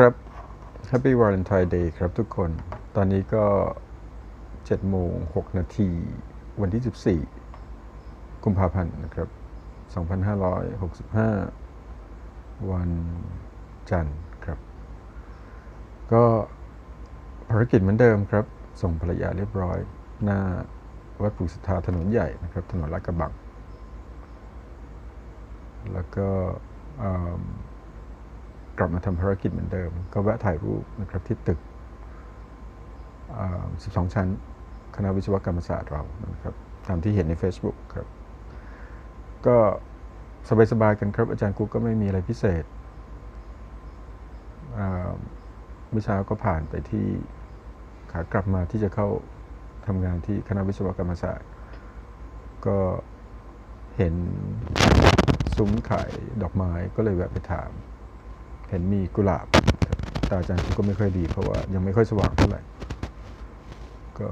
ครับ Happy Valentine Day ครับทุกคน ตอนนี้ก็7โมง6นาทีวันที่ 14 กุมภาพันธ์นะครับ 2565 วันจันทร์ครับ ก็ภารกิจเหมือนเดิมครับ ส่งภรรยาเรียบร้อย หน้าวัดปู่ศรัทธาถนนใหญ่นะครับ ถนนลาดกระบัง แล้วก็ กลับมาทำภารกิจเหมือนเดิม ก็แวะถ่ายรูปนะครับที่ตึก 12 ชั้น คณะวิศวกรรมศาสตร์เรานะครับตามที่เห็นใน Facebook ครับ ก็สบายๆกันครับ อาจารย์กุ๊กก็ไม่มีอะไรพิเศษเมื่อเช้าก็ผ่านไปที่ขากลับมาที่จะเข้าทำงานที่คณะวิศวกรรมศาสตร์ ก็เห็นซุ้มขายดอกไม้ก็เลยแวะไปถาม เห็นมีกุหลาบตาอาจารย์ก็ไม่ค่อยดี เพราะว่ายังไม่ค่อยสว่างเท่าไหร่ก็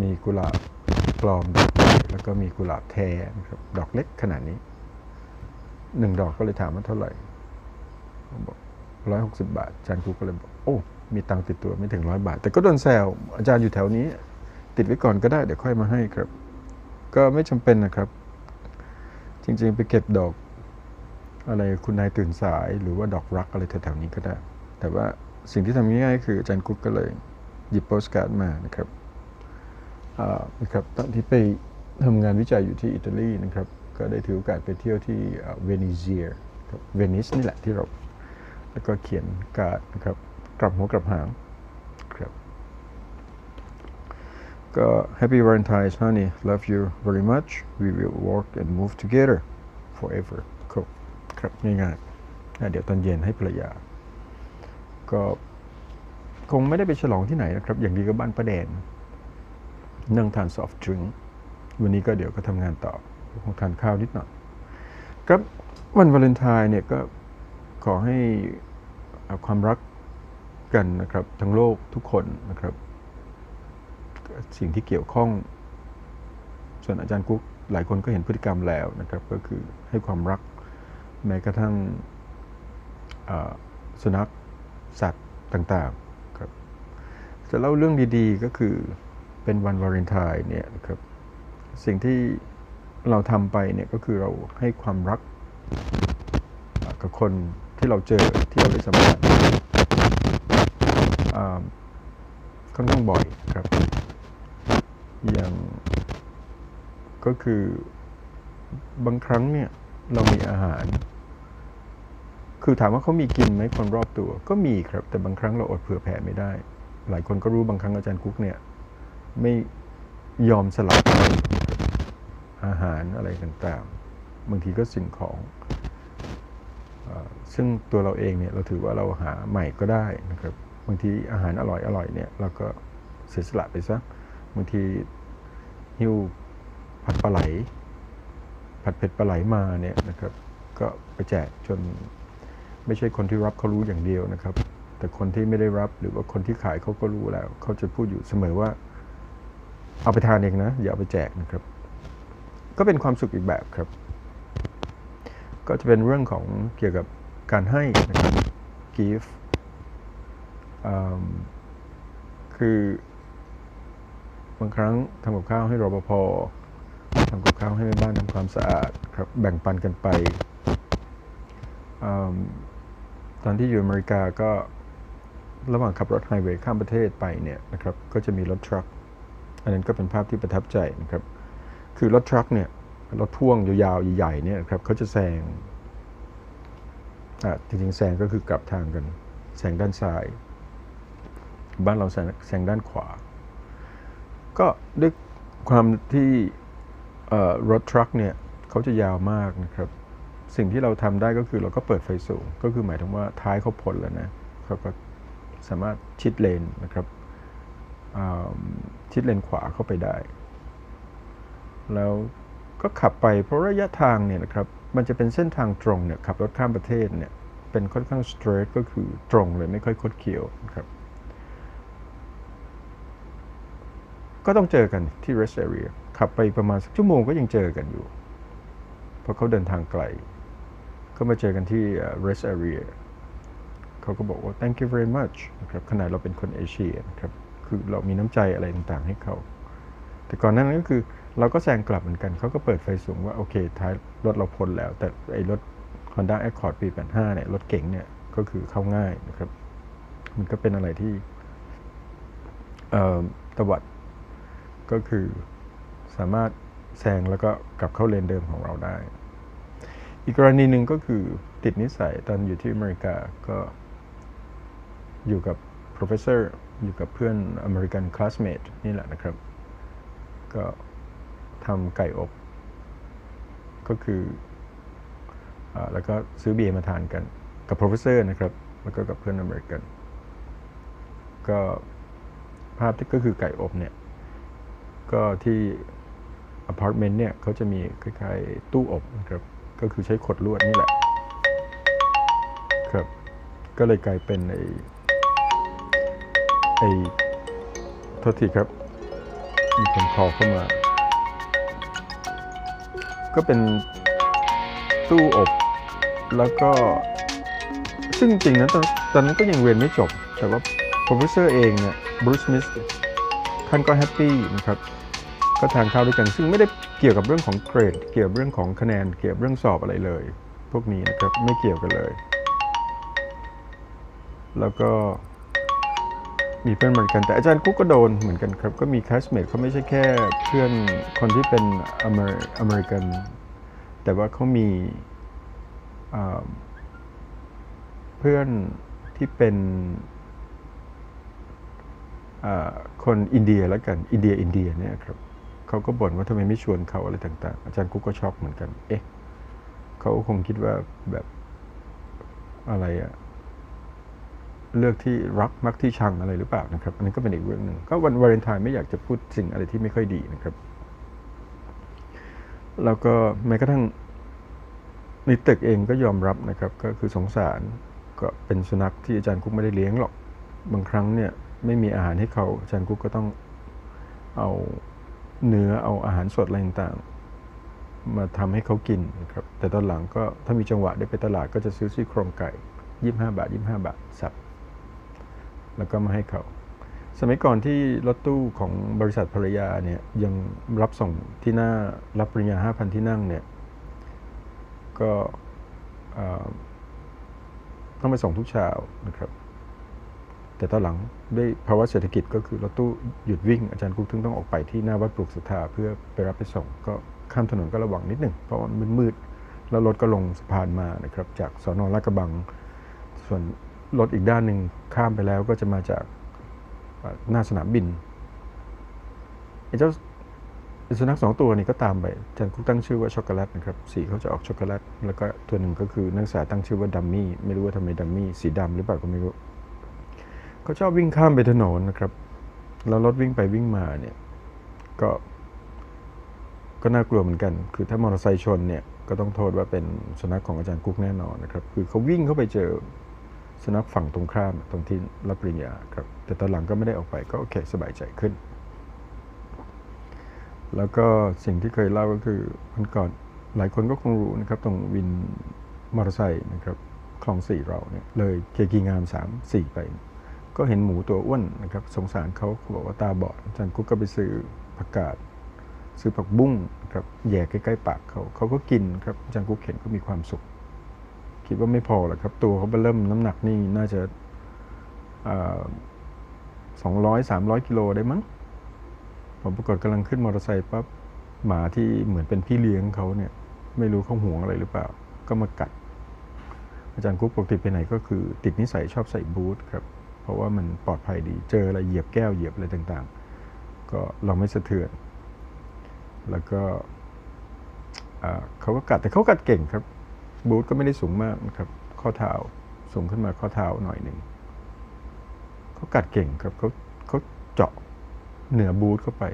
มีกุหลาบปลอมดอกแล้วก็มีกุหลาบแท้นะครับดอกเล็กขนาดนี้หนึ่งดอกก็เลยถามว่าเท่าไหร่บอกร้อยหกสิบาทอาจารย์ครูก็เลยบอกโอ้มีตังติดตัวไม่ถึงร้อยบาท แต่ก็โดนแซวอาจารย์อยู่แถวนี้ ติดไว้ก่อนก็ได้เดี๋ยวค่อยมาให้ครับ ก็ไม่จำเป็นนะครับ จริงๆ ไปเก็บดอก อะไรคุณนายตื่นสายหรือว่าดอกรักอะไรแถวๆนี้ก็ได้ แต่ว่าสิ่งที่ทำง่ายๆคืออาจารย์กุ๊กก็เลยหยิบโปสการ์ดมานะครับอ่านะครับตอนที่ไปทำงานวิจัยอยู่ที่อิตาลีนะครับ ก็ได้ถือโอกาสไปเที่ยวที่เวนิเซียเวนิสนี่แหละที่เราแล้วก็เขียนการ์ดนะครับกลับหัวกลับหางครับก็ Happy Valentine's honey love you very much we will work and move together forever ครับง่ายๆเดี๋ยวตอนเย็นให้ภรรยา ก็คงไม่ได้ไปฉลองที่ไหนนะครับ อย่างดีก็บ้านป้าแดงนั่งทานซอฟต์ดริงก์วันนี้ก็เดี๋ยวก็ทำงานต่อคงทานข้าวนิดหน่อยครับวันวาเลนไทน์เนี่ยก็ขอให้เอาความรักกันนะครับทั้งโลกทุกคนนะครับ สิ่งที่เกี่ยวข้อง ส่วนอาจารย์กุ๊กหลายคนก็เห็นพฤติกรรมแล้วนะครับ ก็คือให้ความรัก แม้กระทั่งสุนัขสัตว์ต่างๆครับจะเล่าเรื่องดีๆก็คือเป็นวันวาเลนไทน์เนี่ยครับสิ่งที่เราทำไปเนี่ยก็คือเราให้ความรักกับคนที่เราเจอที่เราได้สัมผัสค่อนข้างบ่อยครับ อย่างก็คือบางครั้งเนี่ยเรามีอาหาร คือถามว่าเขามีกินไหมคนรอบตัว ก็มีครับ แต่บางครั้งเราอดเผื่อแผ่ไม่ได้ หลายคนก็รู้บางครั้งอาจารย์กุ๊กเนี่ย ไม่ยอมสลับอาหารอะไรต่างๆ บางทีก็สิ่งของอซึ่งตัวเราเองเนี่ยเราถือว่าเราหาใหม่ก็ได้นะครับบางทีอาหารอร่อยอร่อยเนี่ยเราก็เสียสละไปซะบางทีหิ้วผัดปลาไหล ผัดเผ็ดปลาไหลมาเนี่ยนะครับ ก็ไปแจกจน ไม่ใช่คนที่รับเขารู้อย่างเดียวนะครับ แต่คนที่ไม่ได้รับหรือว่าคนที่ขายเขาก็รู้แล้ว เขาจะพูดอยู่เสมอว่า เอาไปทานเองนะ อย่าเอาไปแจกนะครับ ก็เป็นความสุขอีกแบบครับ ก็จะเป็นเรื่องของเกี่ยวกับการให้นะครับ give คือบางครั้งทำกับข้าวให้รปภทำกับข้าวให้แม่บ้านทำความสะอาดครับแบ่งปันกันไป ตอนที่อยู่อเมริกาก็ระหว่างขับรถไฮเวย์ข้ามประเทศไปเนี่ยนะครับก็จะมีรถทรัคอันนั้นก็เป็นภาพที่ประทับใจนะครับ คือรถทรัคเนี่ยรถพ่วงยาวๆใหญ่ๆเนี่ยครับเขาจะแซงอะจริงๆแซงก็คือกลับทางกันแซงด้านซ้าย บ้านเราแซงแซงด้านขวา ก็ด้วยความที่รถทรัคเนี่ยเขาจะยาวมากนะครับ สิ่งที่เราทำได้ก็คือเราก็เปิดไฟสูง ก็คือหมายถึงว่าท้ายเขาพ้นแล้วนะเขาก็สามารถชิดเลนนะครับชิดเลนขวาเข้าไปได้ แล้วก็ขับไปเพราะระยะทางเนี่ยนะครับมันจะเป็นเส้นทางตรงเนี่ยขับรถข้ามประเทศเนี่ยเป็นค่อนข้างสเตรทก็คือตรงเลยไม่ค่อยคดเคี้ยวนะครับก็ต้องเจอกันที่ rest area ขับไปประมาณสักชั่วโมงก็ยังเจอกันอยู่ เพราะเขาเดินทางไกล ก็มาเจอกันที่เอ่อ rest area เขาก็บอกว่า thank you very much นะครับขนาดเราเป็นคนเอเชียนะครับคือเรามีน้ำใจอะไรต่างๆให้เขา แต่ก่อนหนานั้นก็คือเราก็แซงกลับเหมือนกัน เขาก็เปิดไฟสูงว่า โอเค ท้ายรถเราพ้นแล้ว แต่ไอ้รถ Honda Accord ปี 85 เนี่ย รถเก๋งเนี่ย ก็คือเข้าง่ายนะครับ มันก็เป็นอะไรที่เอ่อตวัดก็คือสามารถแซงแล้วก็กลับเข้าเลนเดิมของเราได้ อีกกรณีหนึ่งก็คือติดนิสัยตอนอยู่ที่อเมริกาก็อยู่กับ professor อยู่กับเพื่อนอเมริกัน classmate นี่แหละนะครับ ก็ทำไก่อบ ก็คืออแล้วก็ซื้อเบียร์มาทานกันกับ professor นะครับ แล้วก็กับเพื่อนอเมริกัน ก็ภาพที่ก็คือไก่อบเนี่ย ก็ที่อพาร์ตเมนต์เนี่ยเขาจะมีคล้ายๆตู้อบนะครับ ก็คือใช้ขดลวดนี่แหละครับ ก็เลยกลายเป็นไอ้ไอ้โทษทีครับ มีคนคอเข้ามา ก็เป็นตู้อบแล้วก็ซึ่งจริงๆนะตอนตอนนั้นก็ยังเรียนไม่จบ แต่ว่า professor เองเนี่ยบรูซมิสท่านก็แฮปปี้นะครับ ก็ทานข้าวด้วยกัน ซึ่งไม่ได้เกี่ยวกับเรื่องของเกรด เกี่ยวกับเรื่องของคะแนน เกี่ยวกับเรื่องสอบอะไรเลย พวกนี้นะครับไม่เกี่ยวกันเลย แล้วก็มีเพื่อนเหมือนกันแต่อาจารย์กุ๊กก็โดนเหมือนกันครับ ก็มีคลาสเมทเขาไม่ใช่แค่เพื่อนคนที่เป็นอเมริอเมริกัน แต่ว่าเขามีเพื่อนที่เป็นคนอินเดียแล้วกัน อินเดียอินเดียเนี่ยครับ เขาก็บ่นว่าทำไมไม่ชวนเขาอะไรต่าง ๆ อาจารย์กุ๊กก็ช็อกเหมือนกัน เอ๊ะเขาคงคิดว่าแบบอะไรอะเลือกที่รักมักที่ชังอะไรหรือเปล่านะครับ อันนี้ก็เป็นอีกเรื่องหนึ่งก็วันวาเลนไทน์ไม่อยากจะพูดสิ่งอะไรที่ไม่ค่อยดีนะครับ แล้วก็แม้กระทั่งนิตึกเองก็ยอมรับนะครับ ก็คือสงสารก็เป็นสุนัขที่อาจารย์กุ๊กไม่ได้เลี้ยงหรอก บางครั้งเนี่ยไม่มีอาหารให้เขาอาจารย์กุ๊กก็ต้องเอา เนื้อเอาอาหารสดอะไรต่างๆ มาทำให้เขากินนะครับแต่ตอนหลังก็ถ้ามีจังหวะได้ไปตลาดก็จะซื้อซี่โครงไก่25บาท25บาทสับแล้วก็มาให้เขา สมัยก่อนที่รถตู้ของบริษัทภรรยาเนี่ยยังรับส่งที่หน้ารับปริญญา 5,000 ที่นั่งเนี่ยก็ต้องไปส่งทุกเช้านะครับ แต่ตอนหลังด้วยภาวะเศรษฐกิจก็คือรถตู้หยุดวิ่งอาจารย์กุ๊กถึงต้องออกไปที่หน้าวัดปลูกศรัทธาเพื่อไปรับไปส่ง ก็ข้ามถนนก็ระวังนิดหนึ่งเพราะมันมืดๆแล้วรถก็ลงสะพานมานะครับจากสอนอลาดกระบัง ส่วนรถอีกด้านหนึ่งข้ามไปแล้วก็จะมาจากหน้าสนามบินไอ้เจ้าไอ้สุนัขสองตัวนี้ก็ตามไปอาจารย์กุ๊กตั้งชื่อว่าช็อกโกแลตนะครับสีเขาจะออกช็อกโกแลตแล้วก็ตัวหนึ่งก็คือนักศึกษาตั้งชื่อว่าดัมมี่ไม่รู้ว่าทำไมดัมมี่สีดำหรือเปล่าก็ไม่รู้ เขาชอบวิ่งข้ามไปถนนนะครับ แล้วรถวิ่งไปวิ่งมาเนี่ยก็ก็น่ากลัวเหมือนกัน คือถ้ามอเตอร์ไซค์ชนเนี่ยก็ต้องโทษว่าเป็นสุนัขของอาจารย์กุ๊กแน่นอนนะครับ คือเขาวิ่งเข้าไปเจอสุนัขฝั่งตรงข้ามตรงที่รับปริญญาครับ แต่ตอนหลังก็ไม่ได้ออกไปก็โอเคสบายใจขึ้น แล้วก็สิ่งที่เคยเล่าก็คือมันก่อนหลายคนก็คงรู้นะครับ ตรงวินมอเตอร์ไซค์นะครับคลองสี่เราเนี่ยเลยเกกีงามสามสี่ไป ก็เห็นหมูตัวอ้วนนะครับสงสารเขาเขาบอกว่าตาบอดอาจารย์กุ๊กก็ไปซื้อผักกาดซื้อผักบุ้งครับแย่ใกล้ๆปากเขาเขาก็กินครับอาจารย์กุ๊กเห็นก็มีความสุข คิดว่าไม่พอหรอกครับ ตัวเขาเริ่มน้ำหนักนี่น่าจะสองร้อยสามร้อยกิโลได้มั้งผมปรากฏกำลังขึ้นมอเตอร์ไซค์ปั๊บหมาที่เหมือนเป็นพี่เลี้ยงเขาเนี่ย ไม่รู้เขาห่วงอะไรหรือเปล่า ก็มากัด อาจารย์กุ๊กปกติไปไหนก็คือ ติดนิสัยชอบใส่บูทครับ เพราะว่ามันปลอดภัยดี เจออะไรเหยียบแก้วเหยียบอะไรต่างๆ ก็เราไม่สะเทือน แล้วก็เขาก็กัดแต่เขากัดเก่งครับ บูทก็ไม่ได้สูงมากนะครับ ข้อเท้าสูงขึ้นมาข้อเท้าหน่อยหนึ่งเขากัดเก่งครับเขาเขาเจาะเหนือบูทเข้าไป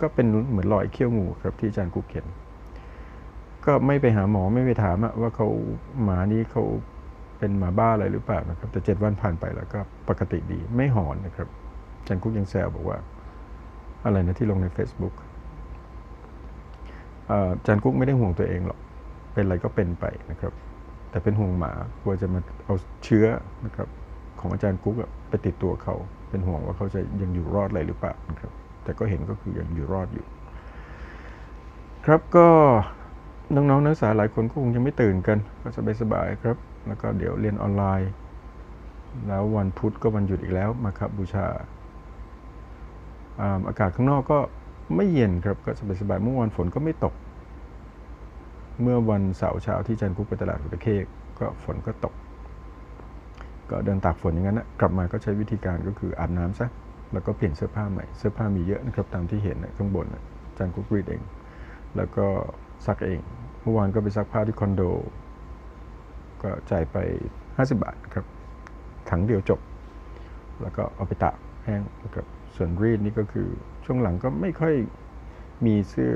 ก็เป็นเหมือนรอยเขี้ยวงูครับที่อาจารย์กุ๊กเขียนก็ไม่ไปหาหมอไม่ไปถามอะว่าเขาหมานี้เขา เป็นหมาบ้าอะไรหรือเปล่านะครับ แต่เจ็ดวันผ่านไปแล้วก็ปกติดีไม่หอนนะครับจารย์กุ๊กยังแซวบอกว่า อะไรนะที่ลงใน Facebook อ่อจารย์กุ๊กไม่ได้ห่วงตัวเองหรอก เป็นอะไรก็เป็นไปนะครับ แต่เป็นห่วงหมากลัวจะมาเอาเชื้อนะครับของอาจารย์กุ๊กไปติดตัวเขา เป็นห่วงว่าเขาจะยังอยู่รอดอะไรหรือเปล่านะครับ แต่ก็เห็นก็คือยังอยู่รอดอยู่ ครับก็น้องๆนักศึกษาหลายคนก็คงยังไม่ตื่นกัน ก็สบายๆครับ แล้วก็เดี๋ยวเรียนออนไลน์ แล้ววันพุธก็วันหยุดอีกแล้วมาครับบูชาอ่าอากาศข้างนอกก็ไม่เย็นครับก็สบายๆเมื่อวานฝนก็ไม่ตก เมื่อวันเสาร์เช้าที่จันกุ๊กไปตลาดหัวตะเคกก็ฝนก็ตก ก็เดินตากฝนอย่างนั้นนะกลับมาก็ใช้วิธีการก็คืออาบน้ำซะแล้วก็เปลี่ยนเสื้อผ้าใหม่เสื้อผ้ามีเยอะนะครับตามที่เห็นนะข้างบนนะจันกุ๊กรีดเอง แล้วก็ซักเอง เมื่อวานก็ไปซักผ้าที่คอนโด ก็จ่ายไป 50 บาทครับถังเดียวจบ แล้วก็เอาไปตากแห้งนะครับส่วนรีดนี่ก็คือช่วงหลังก็ไม่ค่อยมีเสื้อ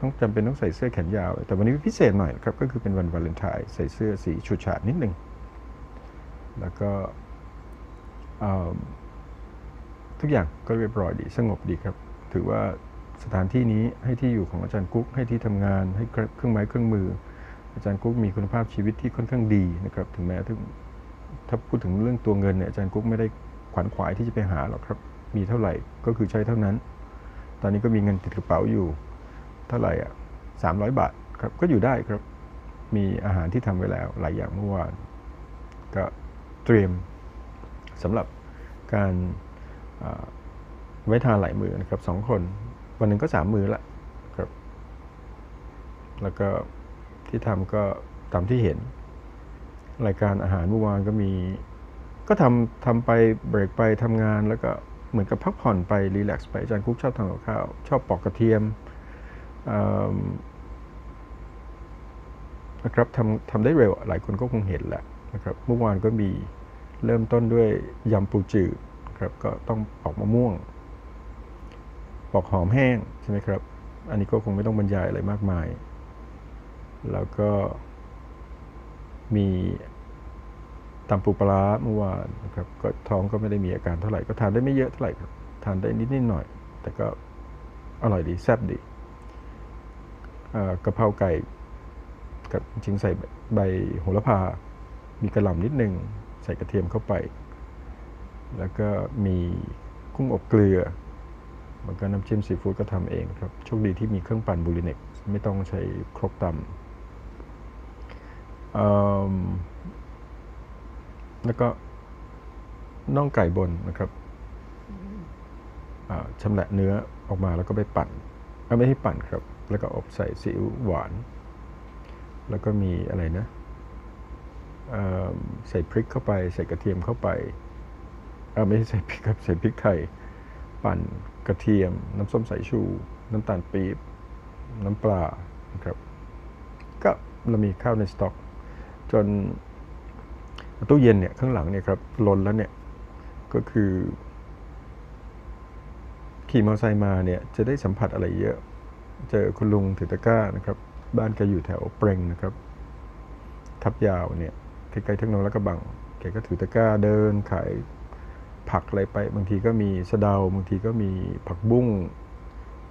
ต้องจำเป็นต้องใส่เสื้อแขนยาว แต่วันนี้พิเศษหน่อยครับก็คือเป็นวันวาเลนไทน์ใส่เสื้อสีฉูดฉาดนิดนึงแล้วก็ทุกอย่างก็เรียบร้อยดีสงบดีครับ ถือว่าสถานที่นี้ให้ที่อยู่ของอาจารย์กุ๊กให้ที่ทำงานให้เครื่องไม้เครื่องมือ อาจารย์กุ๊กมีคุณภาพชีวิตที่ค่อนข้างดีนะครับถึงแม้ถึงถ้าพูดถึงเรื่องตัวเงินเนี่ยอาจารย์กุ๊กไม่ได้ขวนขวายที่จะไปหาหรอกครับ มีเท่าไหร่ก็คือใช้เท่านั้น ตอนนี้ก็มีเงินติดกระเป๋าอยู่เท่าไหร่อะสามร้อยบาทครับก็อยู่ได้ครับมีอาหารที่ทำไว้แล้วหลายอย่างเมื่อวานก็เตรียมสำหรับการไว้ทานหลายมือนะครับสองคน วันหนึ่งก็สามมือละครับ แล้วก็ ที่ทำก็ตามที่เห็น รายการอาหารเมื่อวานก็มี ก็ทำทำไปเบรกไปทำงานแล้วก็เหมือนกับพักผ่อนไปรีแลกซ์ไปอาจารย์กุ๊กชอบทำกับข้าว ชอบปอกกระเทียมอืมนะครับทำทำได้เร็วหลายคนก็คงเห็นแหละนะครับเมื่อวานก็มีเริ่มต้นด้วยยำปูจืดครับก็ต้องปอกมะม่วง ปอกหอมแห้งใช่ไหมครับ อันนี้ก็คงไม่ต้องบรรยายอะไรมากมาย แล้วก็มีตำปูปลาเมื่อวานนะครับก็ท้องก็ไม่ได้มีอาการเท่าไหร่ก็ทานได้ไม่เยอะเท่าไหร่ครับทานได้นิดนิดหน่อย แต่ก็อร่อยดีแซ่บดีเอ่อกะเพราไก่กับจริงใส่ใบโหระพา มีกระหล่ำนิดนึง ใส่กระเทียมเข้าไป แล้วก็มีกุ้งอบเกลือมันก็น้ำจิ้มซีฟู้ดก็ทำเองครับ โชคดีที่มีเครื่องปั่นบูริเน็กไม่ต้องใช้ครกตำเอิ่ม แล้วก็น่องไก่บนนะครับอ่าชำแหละเนื้อออกมาแล้วก็ไปปั่นไม่ให้ปั่นครับ แล้วก็อบใส่ซีอิ๊วหวาน แล้วก็มีอะไรนะใส่พริกเข้าไป ใส่กระเทียมเข้าไปอไม่ใช่ใส่พริกครับใส่พริกไทย ปั่นกระเทียม น้ำส้มสายชู น้ำตาลปี๊บ น้ำปลานะครับ ก็เรามีข้าวในสต็อก จนตู้เย็นเนี่ยข้างหลังเนี่ยครับล้นแล้วเนี่ยก็คือ ขี่มอเตอร์ไซค์มาเนี่ยจะได้สัมผัสอะไรเยอะ เจอคุณลุงถือตะกร้านะครับ บ้านแกอยู่แถวเปรงนะครับ ทับยาวเนี่ยใกล้ๆเทคโนโลยีกระบังแกก็ถือตะกร้าเดินขายผักอะไรไป บางทีก็มีสะเดาบางทีก็มีผักบุ้ง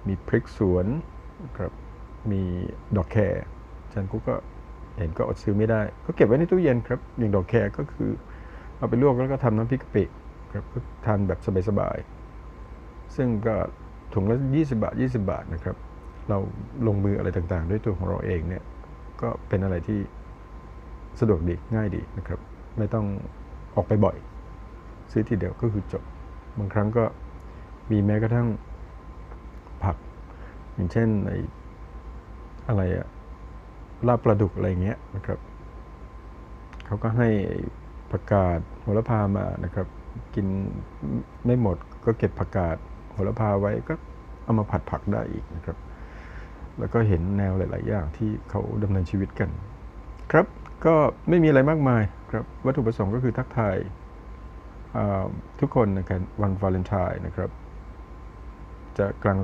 มีพริกสวนครับมีดอกแครอาจารย์กุ๊กก็ เห็นก็อดซื้อไม่ได้ ก็เก็บไว้ในตู้เย็นครับ อย่างดอกแครก็คือ เอาไปลวกแล้วก็ทำน้ำพริกกะปิครับก็ทานแบบสบายๆ ซึ่งก็ถุงละ 20 บาท 20 บาทนะครับ เราลงมืออะไรต่างๆ ด้วยตัวของเราเองเนี่ย ก็เป็นอะไรที่สะดวกดีง่ายดีนะครับ ไม่ต้องออกไปบ่อย ซื้อทีเดียวก็คือจบ บางครั้งก็มีแม้กระทั่งผัก อย่างเช่นในอะไรอะ ลาบปลาดุกอะไรเงี้ยนะครับเขาก็ให้ผักกาดโหระพามานะครับ กินไม่หมดก็เก็บผักกาดโหระพาไว้ก็เอามาผัดผักได้อีกนะครับ แล้วก็เห็นแนวหลาย ๆ อย่างที่เขาดำเนินชีวิตกัน ครับก็ไม่มีอะไรมากมายครับวัตถุประสงค์ก็คือทักทายทุกคนนะครับวันวาเลนไทน์นะครับ จะกลาง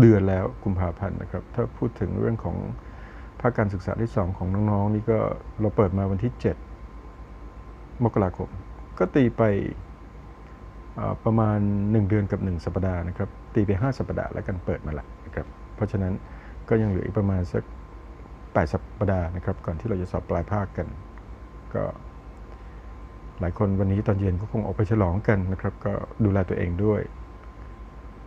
เดือนแล้วกุมภาพันธ์นะครับ ถ้าพูดถึงเรื่องของ ภาคการศึกษาที่ 2 ของน้องๆนี่ก็เราเปิดมาวันที่ 7 มกราคม ก็ตีไปประมาณ 1 เดือนกับ 1 สัปดาห์นะครับ ตีไป 5 สัปดาห์แล้วกันเปิดมาละนะครับ เพราะฉะนั้นก็ยังเหลืออีกประมาณสัก 8 สัปดาห์นะครับ ก่อนที่เราจะสอบปลายภาคกัน ก็หลายคนวันนี้ตอนเย็นก็คงออกไปฉลองกันนะครับ ก็ดูแลตัวเองด้วย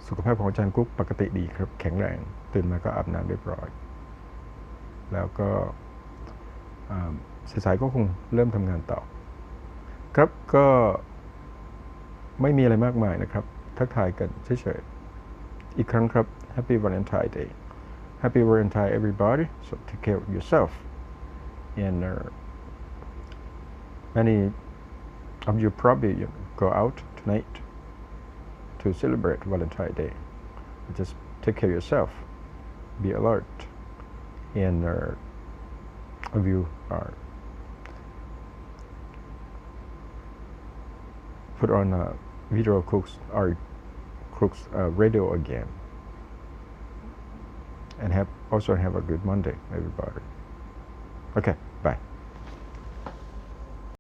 สุขภาพของอาจารย์กุ๊กปกติดีครับ แข็งแรง ตื่นมาก็อาบน้ำเรียบร้อย แล้วก็อ่าสายๆก็คงเริ่มทำงานต่อ ครับก็ไม่มีอะไรมากมายนะครับ ทักทายกันเฉยๆ อีกครั้งครับ Happy Valentine Day Happy Valentine everybody so take care of yourself and uh, many of you probably you know, go out tonight to celebrate Valentine Day just take care of yourself be alert uh, of you are put on a video cooks or cooks uh, radio again. And have also have a good Monday everybody. Okay